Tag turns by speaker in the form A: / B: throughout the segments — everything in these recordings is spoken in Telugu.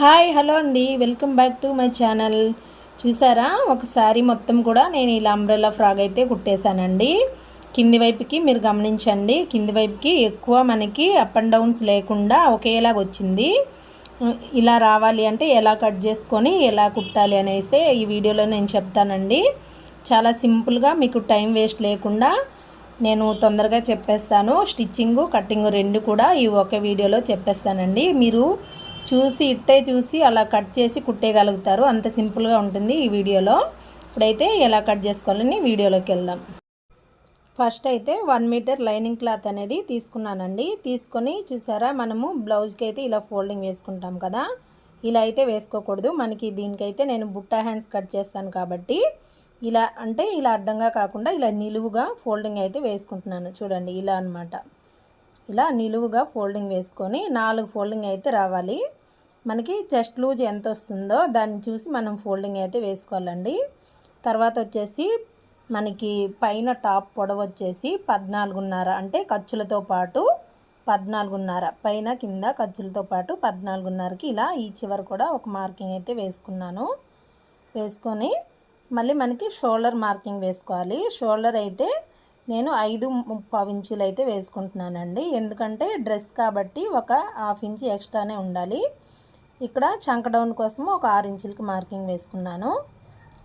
A: హాయ్ హలో అండి. Welcome back to my channel. చూసారా? ఒకసారి మొత్తం కూడా నేను ఇలా అంబ్రెల్లా ఫ్రాగ్ అయితే కుట్టేశానండి. కింది వైపుకి మీరు గమనించండి. కింది వైపుకి ఎక్కువ మనకి అప్ అండ్ డౌన్స్ లేకుండా ఒకేలాగా వచ్చింది. ఇలా రావాలి అంటే ఎలా కట్ చేసుకొని ఎలా కుట్టాలి అనేస్తే ఈ వీడియోలో నేను చెప్తానండి. చాలా సింపుల్గా మీకు టైం వేస్ట్ లేకుండా నేను తొందరగా చెప్పేస్తాను. స్టిచ్చింగు కటింగ్ రెండు కూడా ఈ ఒక వీడియోలో చెప్పేస్తానండి. మీరు చూసి ఇట్టే చూసి అలా కట్ చేసి కుట్టేయగలుగుతారు. అంత సింపుల్గా ఉంటుంది ఈ వీడియోలో. ఇప్పుడైతే ఎలా కట్ చేసుకోవాలని వీడియోలోకి వెళ్దాం. ఫస్ట్ అయితే వన్ మీటర్ లైనింగ్ క్లాత్ అనేది తీసుకున్నానండి. తీసుకొని చూసారా మనము బ్లౌజ్కి అయితే ఇలా ఫోల్డింగ్ వేసుకుంటాం కదా. ఇలా అయితే వేసుకోకూడదు. మనకి దీనికైతే నేను బుట్టా హ్యాండ్స్ కట్ చేస్తాను కాబట్టి ఇలా అంటే ఇలా అడ్డంగా కాకుండా ఇలా నిలువుగా ఫోల్డింగ్ అయితే వేసుకుంటున్నాను. చూడండి ఇలా అనమాట ఇలా నిలువుగా ఫోల్డింగ్ వేసుకొని నాలుగు ఫోల్డింగ్ అయితే రావాలి. మనకి చెస్ట్ లూజ్ ఎంత వస్తుందో దాన్ని చూసి మనం ఫోల్డింగ్ అయితే వేసుకోవాలండి. తర్వాత వచ్చేసి మనకి పైన టాప్ పొడవు వచ్చేసి పద్నాలుగున్నర అంటే ఖర్చులతో పాటు పద్నాలుగున్నర పైన కింద ఖర్చులతో పాటు పద్నాలుగున్నరకి ఇలా ఈ చివరి కూడా ఒక మార్కింగ్ అయితే వేసుకున్నాను. వేసుకొని మళ్ళీ మనకి షోల్డర్ మార్కింగ్ వేసుకోవాలి. షోల్డర్ అయితే నేను ఐదు ముప్పావు ఇంచులు అయితే వేసుకుంటున్నానండి. ఎందుకంటే డ్రెస్ కాబట్టి ఒక హాఫ్ ఇంచు ఎక్స్ట్రానే ఉండాలి. ఇక్కడ చంక డౌన్ కోసం ఒక ఆరు ఇంచులకి మార్కింగ్ వేసుకున్నాను.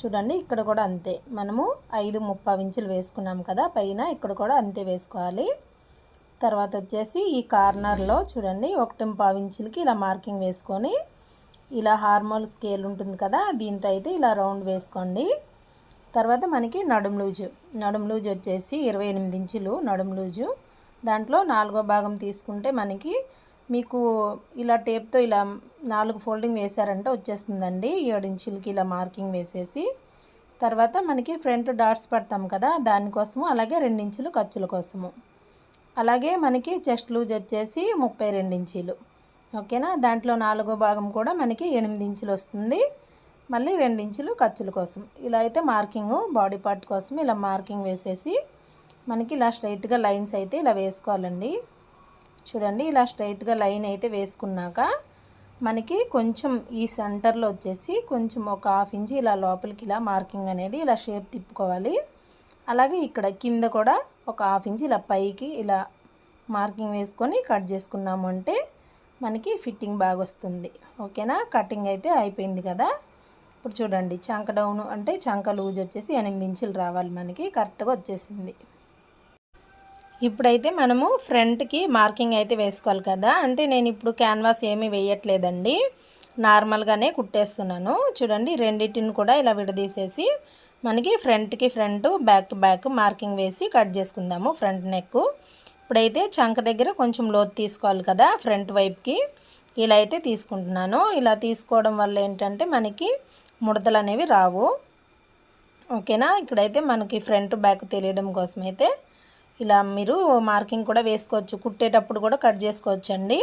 A: చూడండి ఇక్కడ కూడా అంతే. మనము ఐదు ముప్పై ఇంచులు వేసుకున్నాం కదా పైన ఇక్కడ కూడా అంతే వేసుకోవాలి. తర్వాత వచ్చేసి ఈ కార్నర్లో చూడండి ఒకటి పావు ఇంచులకి ఇలా మార్కింగ్ వేసుకొని ఇలా హార్మోల్ స్కేల్ ఉంటుంది కదా దీంతో అయితే ఇలా రౌండ్ వేసుకోండి. తర్వాత మనకి నడుం లూజు. నడుం లూజు వచ్చేసి ఇరవై ఎనిమిది ఇంచులు నడుం లూజు. దాంట్లో నాలుగో భాగం తీసుకుంటే మనకి మీకు ఇలా టేప్తో ఇలా నాలుగు ఫోల్డింగ్ వేసారంటే వచ్చేస్తుందండి. ఏడు ఇంచులకి ఇలా మార్కింగ్ వేసేసి. తర్వాత మనకి ఫ్రంట్ డాట్స్ పడతాం కదా దానికోసము అలాగే రెండించులు ఖర్చుల కోసము. అలాగే మనకి చెస్ట్ లూజ్ వచ్చేసి ముప్పై రెండు ఇంచీలు. ఓకేనా? దాంట్లో నాలుగో భాగం కూడా మనకి ఎనిమిది ఇంచులు వస్తుంది. మళ్ళీ రెండు ఇంచులు ఖర్చుల కోసం. ఇలా అయితే మార్కింగ్ బాడీ పార్ట్ కోసం ఇలా మార్కింగ్ వేసేసి మనకి ఇలా స్ట్రైట్గా లైన్స్ అయితే ఇలా వేసుకోవాలండి. చూడండి ఇలా స్ట్రైట్గా లైన్ అయితే వేసుకున్నాక మనకి కొంచెం ఈ సెంటర్లో వచ్చేసి కొంచెం ఒక హాఫ్ ఇంచ్ ఇలా లోపలికి ఇలా మార్కింగ్ అనేది ఇలా షేప్ తిప్పుకోవాలి. అలాగే ఇక్కడ కింద కూడా ఒక హాఫ్ ఇంచ్ ఇలా పైకి ఇలా మార్కింగ్ వేసుకొని కట్ చేసుకున్నాము అంటే మనకి ఫిట్టింగ్ బాగా వస్తుంది. ఓకేనా? కటింగ్ అయితే అయిపోయింది కదా? ఇప్పుడు చూడండి చంక డౌన్ అంటే చంక లూజ్ వచ్చేసి ఎనిమిది ఇంచులు రావాలి మనకి కరెక్ట్గా వచ్చేసింది. ఇప్పుడైతే మనము ఫ్రంట్కి మార్కింగ్ అయితే వేసుకోవాలి కదా. అంటే నేను ఇప్పుడు క్యాన్వాస్ ఏమీ వేయట్లేదండి. నార్మల్గానే కుట్టేస్తున్నాను. చూడండి రెండింటిని కూడా ఇలా విడదీసేసి మనకి ఫ్రంట్కి ఫ్రంట్ బ్యాక్ బ్యాక్ మార్కింగ్ వేసి కట్ చేసుకుందాము ఫ్రంట్ నెక్ ఇప్పుడైతే చంక దగ్గర కొంచెం లోతు తీసుకోవాలి కదా ఫ్రంట్ వైపుకి ఇలా అయితే తీసుకుంటున్నాను. ఇలా తీసుకోవడం వల్ల ఏంటంటే మనకి ముడతలు అనేవి రావు. ఓకేనా? ఇక్కడైతే మనకి ఫ్రంట్ బ్యాక్ తెలియడం కోసం అయితే ఇలా మీరు మార్కింగ్ కూడా వేసుకోవచ్చు. కుట్టేటప్పుడు కూడా కట్ చేసుకోవచ్చు అండి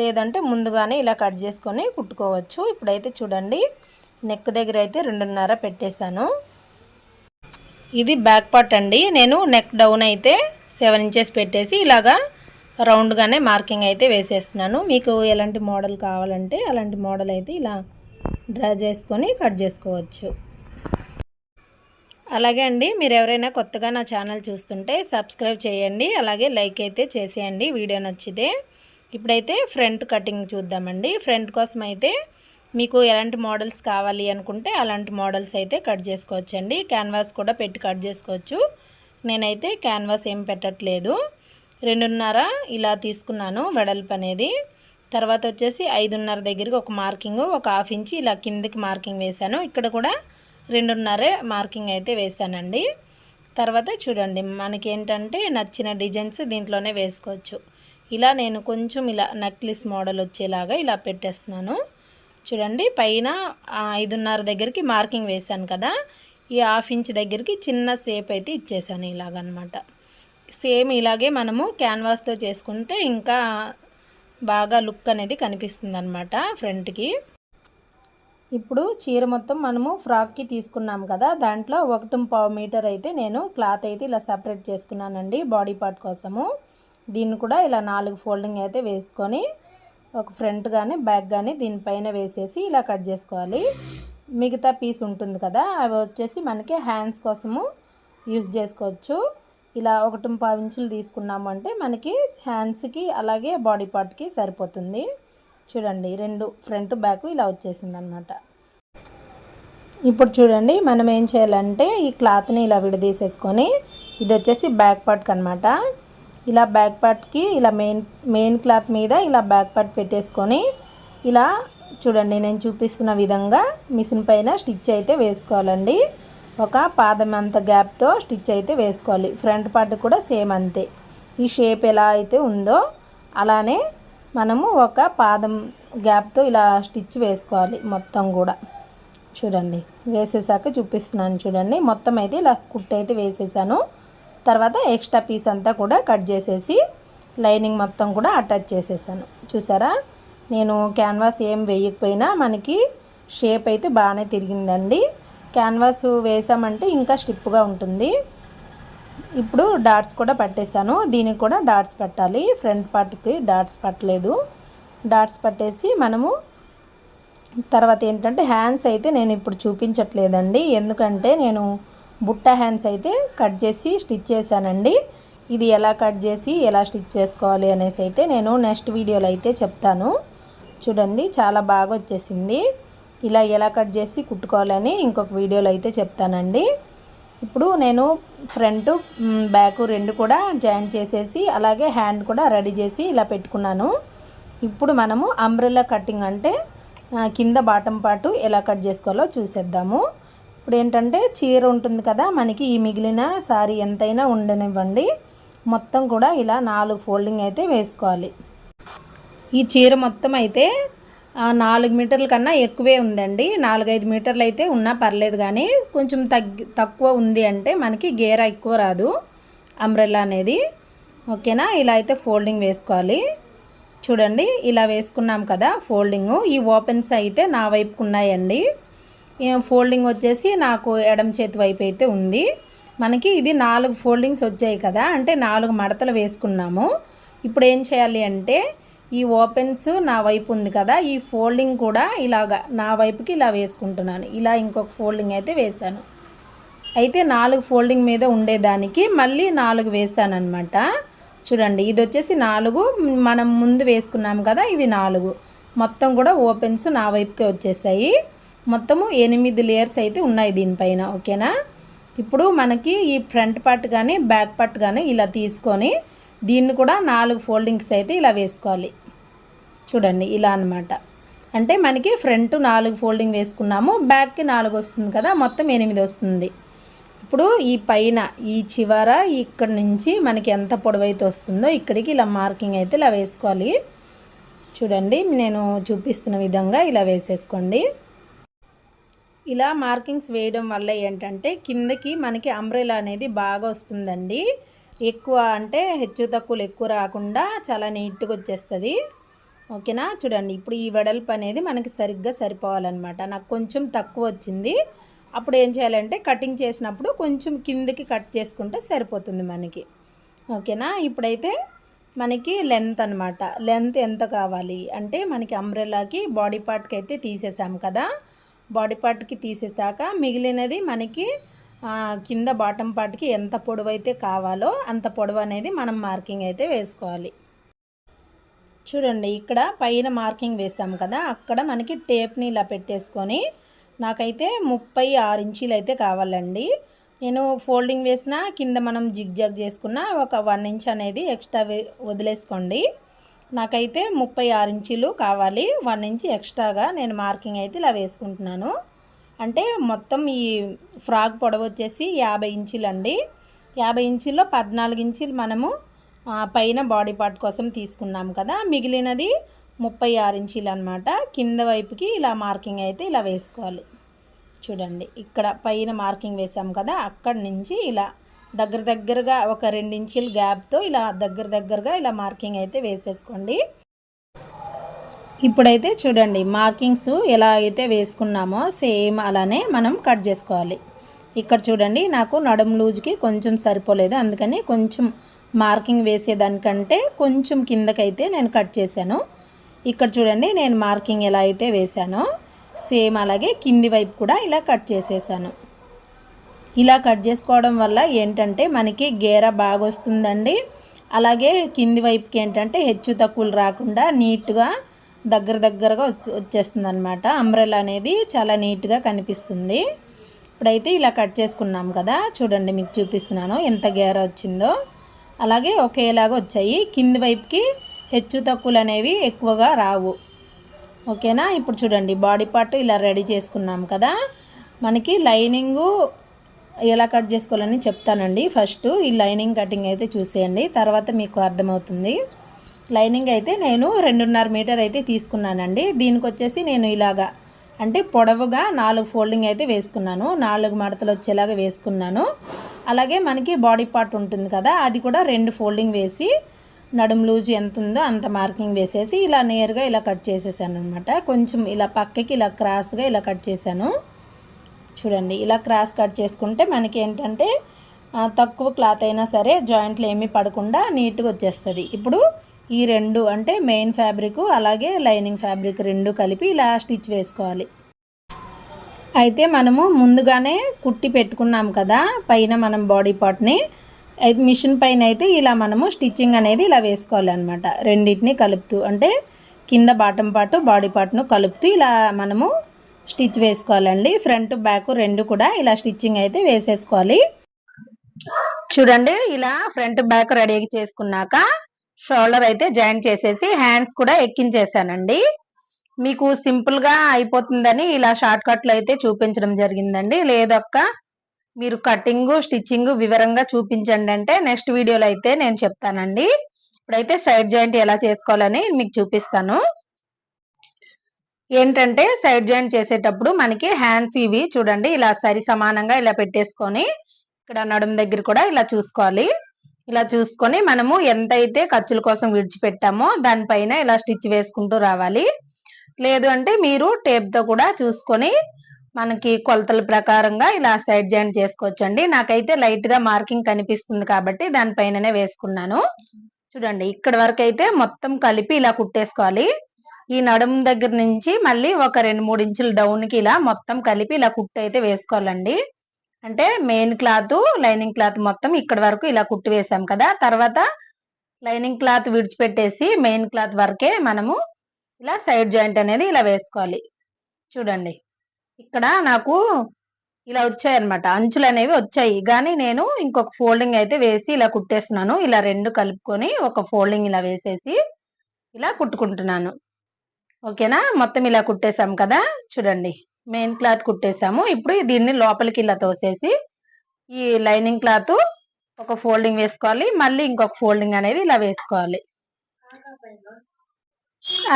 A: లేదంటే ముందుగానే ఇలా కట్ చేసుకొని కుట్టుకోవచ్చు. ఇప్పుడైతే చూడండి. నెక్ దగ్గర అయితే రెండున్నర పెట్టేశాను. ఇది బ్యాక్ పార్ట్ అండి. నేను నెక్ డౌన్ అయితే సెవెన్ ఇంచెస్ పెట్టేసి ఇలాగా రౌండ్గానే మార్కింగ్ అయితే వేసేస్తున్నాను. మీకు ఎలాంటి మోడల్ కావాలంటే అలాంటి మోడల్ అయితే ఇలా డ్రా చేసుకొని కట్ చేసుకోవచ్చు. అలాగే అండి మీరు ఎవరైనా కొత్తగా నా ఛానల్ చూస్తుంటే సబ్స్క్రైబ్ చేయండి అలాగే లైక్ అయితే చేసేయండి వీడియో నచ్చితే. ఇప్పుడైతే ఫ్రంట్ కటింగ్ చూద్దామండి. ఫ్రంట్ కోసం అయితే మీకు ఎలాంటి మోడల్స్ కావాలి అనుకుంటే అలాంటి మోడల్స్ అయితే కట్ చేసుకోవచ్చండి. క్యాన్వాస్ కూడా పెట్టి కట్ చేసుకోవచ్చు. నేనైతే క్యాన్వాస్ ఏం పెట్టట్లేదు. రెండున్నర ఇలా తీసుకున్నాను వెడల్పు అనేది. తర్వాత వచ్చేసి ఐదున్నర దగ్గరికి ఒక మార్కింగ్ ఒక హాఫ్ ఇంచ్ ఇలా కిందకి మార్కింగ్ వేశాను. ఇక్కడ కూడా రెండున్నరే మార్కింగ్ అయితే వేసానండి తర్వాత చూడండి మనకి ఏంటంటే నచ్చిన డిజైన్స్ దీంట్లోనే వేసుకోవచ్చు. ఇలా నేను కొంచెం ఇలా నెక్లెస్ మోడల్ వచ్చేలాగా ఇలా పెట్టేస్తున్నాను. చూడండి పైన ఐదున్నర దగ్గరికి మార్కింగ్ వేశాను కదా ఈ హాఫ్ ఇంచ్ దగ్గరికి చిన్న సేప్ అయితే ఇచ్చేసాను ఇలాగనమాట. సేమ్ ఇలాగే మనము క్యాన్వాస్తో చేసుకుంటే ఇంకా బాగా లుక్ అనేది కనిపిస్తుంది అనమాట ఫ్రంట్కి. ఇప్పుడు చీర మొత్తం మనము ఫ్రాక్కి తీసుకున్నాం కదా దాంట్లో ఒకటి పావు మీటర్ అయితే నేను క్లాత్ అయితే ఇలా సపరేట్ చేసుకున్నానండి బాడీ పార్ట్ కోసము. దీన్ని కూడా ఇలా నాలుగు ఫోల్డింగ్ అయితే వేసుకొని ఒక ఫ్రంట్ కానీ బ్యాక్ కానీ దీనిపైన వేసేసి ఇలా కట్ చేసుకోవాలి. మిగతా పీస్ ఉంటుంది కదా అవి వచ్చేసి మనకి హ్యాండ్స్ కోసము యూజ్ చేసుకోవచ్చు. ఇలా ఒకటి పావు ఇంచులు తీసుకున్నాము అంటే మనకి హ్యాండ్స్కి అలాగే బాడీ పార్ట్కి సరిపోతుంది. చూడండి రెండు ఫ్రంట్ బ్యాక్ ఇలా వచ్చేసింది అనమాట ఇప్పుడు చూడండి మనం ఏం చేయాలంటే ఈ క్లాత్ని ఇలా విడదీసేసుకొని ఇది వచ్చేసి బ్యాక్ పార్ట్కి అనమాట ఇలా బ్యాక్ పార్ట్కి ఇలా మెయిన్ మెయిన్ క్లాత్ మీద ఇలా బ్యాక్ పార్ట్ పెట్టేసుకొని ఇలా చూడండి నేను చూపిస్తున్న విధంగా మిషన్ పైన స్టిచ్ అయితే వేసుకోవాలండి. ఒక పాదం అంత గ్యాప్తో స్టిచ్ అయితే వేసుకోవాలి. ఫ్రంట్ పార్ట్ కూడా సేమ్ అంతే. ఈ షేప్ ఎలా అయితే ఉందో అలానే మనము ఒక పాదం గ్యాప్తో ఇలా స్టిచ్ వేసుకోవాలి మొత్తం కూడా. చూడండి వేసేసాక చూపిస్తున్నాను చూడండి. మొత్తం అయితే ఇలా కుట్టు అయితే వేసేసాను. తర్వాత ఎక్స్ట్రా పీస్ అంతా కూడా కట్ చేసేసి లైనింగ్ మొత్తం కూడా అటాచ్ చేసేసాను. చూసారా? నేను క్యాన్వాస్ ఏం వేయకపోయినా మనకి షేప్ అయితే బాగానే తిరిగిందండి. క్యాన్వాస్ వేసామంటే ఇంకా స్టిప్గా ఉంటుంది. ఇప్పుడు డాట్స్ కూడా పట్టేశాను. దీనికి కూడా డాట్స్ పెట్టాలి. ఫ్రంట్ పార్ట్కి డాట్స్ పట్టలేదు. డాట్స్ పట్టేసి మనము తర్వాత ఏంటంటే హ్యాండ్స్ అయితే నేను ఇప్పుడు చూపించట్లేదండి. ఎందుకంటే నేను బుట్ట హ్యాండ్స్ అయితే కట్ చేసి స్టిచ్ చేశానండి. ఇది ఎలా కట్ చేసి ఎలా స్టిచ్ చేసుకోవాలి అనేసి అయితే నేను నెక్స్ట్ వీడియోలో అయితే చెప్తాను. చూడండి చాలా బాగా వచ్చేసింది. ఇలా ఎలా కట్ చేసి కుట్టుకోవాలని ఇంకొక వీడియోలో అయితే చెప్తానండి. ఇప్పుడు నేను ఫ్రంట్ బ్యాక్ రెండు కూడా జాయిన్ చేసేసి అలాగే హ్యాండ్ కూడా రెడీ చేసి ఇలా పెట్టుకున్నాను. ఇప్పుడు మనము అంబ్రెల్లా కటింగ్ అంటే కింద బాటం పాటు ఎలా కట్ చేసుకోవాలో చూసేద్దాము. ఇప్పుడు ఏంటంటే చీర ఉంటుంది కదా మనకి ఈ మిగిలిన సారీ ఎంతైనా ఉండనివ్వండి. మొత్తం కూడా ఇలా నాలుగు ఫోల్డింగ్ అయితే వేసుకోవాలి. ఈ చీర మొత్తం అయితే నాలుగు మీటర్ల కన్నా ఎక్కువే ఉందండి. నాలుగైదు మీటర్లు అయితే ఉన్నా పర్లేదు కానీ కొంచెం తగ్గి తక్కువ ఉంది అంటే మనకి గేర ఎక్కువ రాదు. అంబ్రెల్లా అనేది. ఓకేనా? ఇలా అయితే ఫోల్డింగ్ వేసుకోవాలి. చూడండి ఇలా వేసుకున్నాం కదా ఫోల్డింగ్. ఈ ఓపెన్స్ అయితే నా వైపుకు ఉన్నాయండి. ఫోల్డింగ్ వచ్చేసి నాకు ఎడం చేతి వైపు అయితే ఉంది. మనకి ఇది నాలుగు ఫోల్డింగ్స్ వచ్చాయి కదా అంటే నాలుగు మడతలు వేసుకున్నాము. ఇప్పుడు ఏం చేయాలి అంటే ఈ ఓపెన్స్ నా వైపు ఉంది కదా ఈ ఫోల్డింగ్ కూడా ఇలాగా నా వైపుకి ఇలా వేసుకుంటున్నాను. ఇలా ఇంకొక ఫోల్డింగ్ అయితే వేశాను. అయితే నాలుగు ఫోల్డింగ్ మీద ఉండేదానికి మళ్ళీ నాలుగు వేసాను అనమాట చూడండి ఇది వచ్చేసి నాలుగు. మనం ముందు వేసుకున్నాం కదా ఇవి నాలుగు. మొత్తం కూడా ఓపెన్స్ నా వైపుకే వచ్చేసాయి. మొత్తము ఎనిమిది లేయర్స్ అయితే ఉన్నాయి దీనిపైన ఓకేనా? ఇప్పుడు మనకి ఈ ఫ్రంట్ పార్ట్ కానీ బ్యాక్ పార్ట్ కానీ ఇలా తీసుకొని దీన్ని కూడా నాలుగు ఫోల్డింగ్స్ అయితే ఇలా వేసుకోవాలి. చూడండి ఇలా అనమాట అంటే మనకి ఫ్రంట్ నాలుగు ఫోల్డింగ్ వేసుకున్నాము బ్యాక్కి నాలుగు వస్తుంది కదా మొత్తం ఎనిమిది వస్తుంది. ఇప్పుడు ఈ పైన ఈ చివర ఇక్కడ నుంచి మనకి ఎంత పొడవైతే వస్తుందో ఇక్కడికి ఇలా మార్కింగ్ అయితే ఇలా వేసుకోవాలి. చూడండి నేను చూపిస్తున్న విధంగా ఇలా వేసేసుకోండి. ఇలా మార్కింగ్స్ వేయడం వల్ల ఏంటంటే కిందకి మనకి అంబ్రెలా అనేది బాగా వస్తుందండి. ఎక్కువ అంటే హెచ్చు తక్కువలు ఎక్కువ రాకుండా చాలా నీట్గా వచ్చేస్తుంది. ఓకేనా? చూడండి ఇప్పుడు ఈ వెడల్పు అనేది మనకి సరిగ్గా సరిపోవాలన్నమాట. నాకు కొంచెం తక్కువ వచ్చింది. అప్పుడు ఏం చేయాలంటే కటింగ్ చేసినప్పుడు కొంచెం కిందకి కట్ చేసుకుంటే సరిపోతుంది మనకి. ఓకేనా? ఇప్పుడైతే మనకి లెంత్ అనమాట లెంత్ ఎంత కావాలి? అంటే మనకి అంబ్రెల్లాకి బాడీ పార్ట్కి అయితే తీసేసాం కదా. బాడీ పార్ట్కి తీసేసాక మిగిలినది మనకి కింద బాటం పార్ట్కి ఎంత పొడవు అయితే కావాలో అంత పొడవు అనేది మనం మార్కింగ్ అయితే వేసుకోవాలి. చూడండి ఇక్కడ పైన మార్కింగ్ వేసాము కదా అక్కడ మనకి టేప్ని ఇలా పెట్టేసుకొని నాకైతే ముప్పై ఆరు ఇంచీలు అయితే కావాలండి. నేను ఫోల్డింగ్ వేసిన కింద మనం జిగ్ జాగ్ చేసుకున్న ఒక వన్ ఇంచ్ అనేది ఎక్స్ట్రా వదిలేసుకోండి. నాకైతే ముప్పై ఆరు ఇంచీలు కావాలి వన్ ఇంచ్ ఎక్స్ట్రాగా నేను మార్కింగ్ అయితే ఇలా వేసుకుంటున్నాను. అంటే మొత్తం ఈ ఫ్రాక్ పొడవు వచ్చేసి యాభై ఇంచులు అండి యాభై ఇంచుల్లో పద్నాలుగు ఇంచులు మనము పైన బాడీ పార్ట్ కోసం తీసుకున్నాం కదా. మిగిలినది ముప్పై ఆరు ఇంచీలు అనమాట కింద వైపుకి ఇలా మార్కింగ్ అయితే ఇలా వేసుకోవాలి. చూడండి ఇక్కడ పైన మార్కింగ్ వేసాం కదా. అక్కడి నుంచి ఇలా దగ్గర దగ్గరగా ఒక ఇంచుల గ్యాప్తో ఇలా దగ్గర దగ్గరగా ఇలా మార్కింగ్ అయితే వేసేసుకోండి. ఇప్పుడైతే చూడండి మార్కింగ్స్ ఎలా అయితే వేసుకున్నామో సేమ్ అలానే మనం కట్ చేసుకోవాలి. ఇక్కడ చూడండి నాకు నడుము లూజ్కి కొంచెం సరిపోలేదు అందుకని కొంచెం మార్కింగ్ వేసేదానికంటే కొంచెం కిందకైతే నేను కట్ చేశాను. ఇక్కడ చూడండి నేను మార్కింగ్ ఎలా అయితే వేశానో సేమ్ అలాగే కింది వైపు కూడా ఇలా కట్ చేసేసాను. ఇలా కట్ చేసుకోవడం వల్ల ఏంటంటే మనకి గేర బాగా వస్తుందండి అలాగే కింది వైపుకి ఏంటంటే హెచ్చు తక్కువలు రాకుండా నీట్గా దగ్గర దగ్గరగా వచ్చి వచ్చేస్తుంది అనమాట అంబ్రెలా అనేది చాలా నీట్గా కనిపిస్తుంది. ఇప్పుడైతే ఇలా కట్ చేసుకున్నాం కదా. చూడండి మీకు చూపిస్తున్నాను ఎంత గేర వచ్చిందో. అలాగే ఒకేలాగా వచ్చాయి. కింది వైపుకి హెచ్చు తక్కువలు అనేవి ఎక్కువగా రావు. ఓకేనా? ఇప్పుడు చూడండి బాడీ పార్ట్ ఇలా రెడీ చేసుకున్నాం కదా. మనకి లైనింగు ఎలా కట్ చేసుకోవాలని చెప్తానండి. ఫస్ట్ ఈ లైనింగ్ కటింగ్ అయితే చూసేయండి. తర్వాత మీకు అర్థమవుతుంది. లైనింగ్ అయితే నేను రెండున్నర మీటర్ అయితే తీసుకున్నానండి. దీనికి వచ్చేసి నేను ఇలాగా అంటే పొడవుగా నాలుగు ఫోల్డింగ్ అయితే వేసుకున్నాను. నాలుగు మడతలు వచ్చేలాగా వేసుకున్నాను. అలాగే మనకి బాడీ పార్ట్ ఉంటుంది కదా అది కూడా రెండు ఫోల్డింగ్ వేసి నడుము లూజ్ ఎంత ఉందో అంత మార్కింగ్ వేసేసి ఇలా నేరుగా ఇలా కట్ చేసేసాను అనమాట కొంచెం ఇలా పక్కకి ఇలా క్రాస్గా ఇలా కట్ చేశాను. చూడండి ఇలా క్రాస్ కట్ చేసుకుంటే మనకి ఏంటంటే తక్కువ క్లాత్ అయినా సరే జాయింట్లు ఏమీ పడకుండా నీట్గా వచ్చేస్తుంది. ఇప్పుడు ఈ రెండు అంటే మెయిన్ ఫ్యాబ్రిక్ అలాగే లైనింగ్ ఫ్యాబ్రిక్ రెండు కలిపి ఇలా స్టిచ్ వేసుకోవాలి. అయితే మనము ముందుగానే కుట్టి పెట్టుకున్నాం కదా పైన మనం బాడీ పార్ట్ని మిషన్ పైన అయితే ఇలా మనము స్టిచ్చింగ్ అనేది ఇలా వేసుకోవాలి అనమాట రెండింటిని కలుపుతూ అంటే కింద బాటం పాటు బాడీ పార్ట్ను కలుపుతూ ఇలా మనము స్టిచ్ వేసుకోవాలండి. ఫ్రంట్ బ్యాక్ రెండు కూడా ఇలా స్టిచ్చింగ్ అయితే వేసేసుకోవాలి. చూడండి ఇలా ఫ్రంట్ బ్యాక్ రెడీ చేసుకున్నాక షోల్డర్ అయితే జాయింట్ చేసేసి హ్యాండ్స్ కూడా ఎక్కించేసానండి. మీకు సింపుల్గా అయిపోతుందని ఇలా షార్ట్ కట్లు అయితే చూపించడం జరిగిందండి. లేదొక్క మీరు కటింగ్ స్టిచ్చింగ్ వివరంగా చూపించండి అంటే నెక్స్ట్ వీడియోలో అయితే నేను చెప్తానండి. ఇప్పుడైతే సైడ్ జాయింట్ ఎలా చేసుకోవాలని మీకు చూపిస్తాను. ఏంటంటే సైడ్ జాయింట్ చేసేటప్పుడు మనకి హ్యాండ్స్ ఇవి చూడండి ఇలా సరి సమానంగా ఇలా పెట్టేసుకొని ఇక్కడ నడుము దగ్గర కూడా ఇలా చూసుకోవాలి. ఇలా చూసుకొని మనము ఎంతైతే ఖర్చుల కోసం విడిచిపెట్టామో దానిపైన ఇలా స్టిచ్ వేసుకుంటూ రావాలి. లేదు అంటే మీరు టేప్తో కూడా చూసుకొని మనకి కొలతల ప్రకారంగా ఇలా సైడ్ జాయింట్ చేసుకోవచ్చండి. నాకైతే లైట్గా మార్కింగ్ కనిపిస్తుంది కాబట్టి దానిపైననే వేసుకున్నాను. చూడండి ఇక్కడ వరకు అయితే మొత్తం కలిపి ఇలా కుట్టేసుకోవాలి. ఈ నడుము దగ్గర నుంచి మళ్ళీ ఒక రెండు మూడు ఇంచులు డౌన్కి ఇలా మొత్తం కలిపి ఇలా కుట్టు అయితే వేసుకోవాలండి. అంటే మెయిన్ క్లాత్ లైనింగ్ క్లాత్ మొత్తం ఇక్కడ వరకు ఇలా కుట్టి వేసాం కదా. తర్వాత లైనింగ్ క్లాత్ విడిచిపెట్టేసి మెయిన్ క్లాత్ వరకే మనము ఇలా సైడ్ జాయింట్ అనేది ఇలా వేసుకోవాలి. చూడండి. ఇక్కడ నాకు ఇలా వచ్చాయి అనమాట అంచులు అనేవి వచ్చాయి. కానీ నేను ఇంకొక ఫోల్డింగ్ అయితే వేసి ఇలా కుట్టేస్తున్నాను. ఇలా రెండు కలుపుకొని ఒక ఫోల్డింగ్ ఇలా వేసేసి ఇలా కుట్టుకుంటున్నాను. ఓకేనా? మొత్తం ఇలా కుట్టేసాం కదా. చూడండి. మెయిన్ క్లాత్ కుట్టేసాము. ఇప్పుడు దీన్ని లోపలికి ఇలా తోసేసి ఈ లైనింగ్ క్లాత్ ఒక ఫోల్డింగ్ వేసుకోవాలి. మళ్ళీ ఇంకొక ఫోల్డింగ్ అనేది ఇలా వేసుకోవాలి.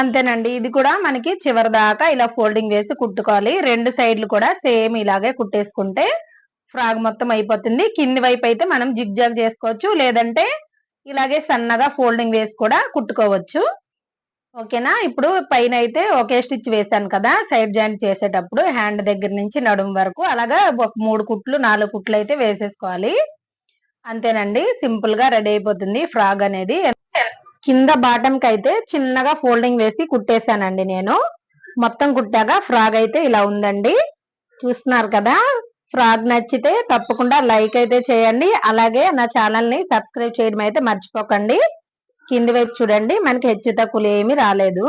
A: అంతేనండి. ఇది కూడా మనకి చివరి దాకా ఇలా ఫోల్డింగ్ వేసి కుట్టుకోవాలి. రెండు సైడ్లు కూడా సేమ్ ఇలాగే కుట్టేసుకుంటే ఫ్రాగ్ మొత్తం అయిపోతుంది. కింది వైపు అయితే మనం జిగ్ జాగ్ చేసుకోవచ్చు. లేదంటే ఇలాగే సన్నగా ఫోల్డింగ్ వేసి కూడా కుట్టుకోవచ్చు. ఓకేనా? ఇప్పుడు పైన అయితే ఒకే స్టిచ్ వేసాను కదా సైడ్ జాయింట్ చేసేటప్పుడు హ్యాండ్ దగ్గర నుంచి నడుం వరకు అలాగా ఒక మూడు కుట్లు నాలుగు కుట్లు అయితే వేసేసుకోవాలి. అంతేనండి సింపుల్గా రెడీ అయిపోతుంది ఫ్రాగ్ అనేది. కింద బాటమ్కి అయితే చిన్నగా ఫోల్డింగ్ వేసి కుట్టేశానండి నేను. మొత్తం కుట్టాక ఫ్రాగ్ అయితే ఇలా ఉందండి. చూస్తున్నారు కదా ఫ్రాగ్ నచ్చితే తప్పకుండా లైక్ అయితే చేయండి. అలాగే నా ఛానల్ని సబ్స్క్రైబ్ చేయడం అయితే మర్చిపోకండి. కింది వైపు చూడండి మనకి హెచ్చు తక్కువలు ఏమీ రాలేదు.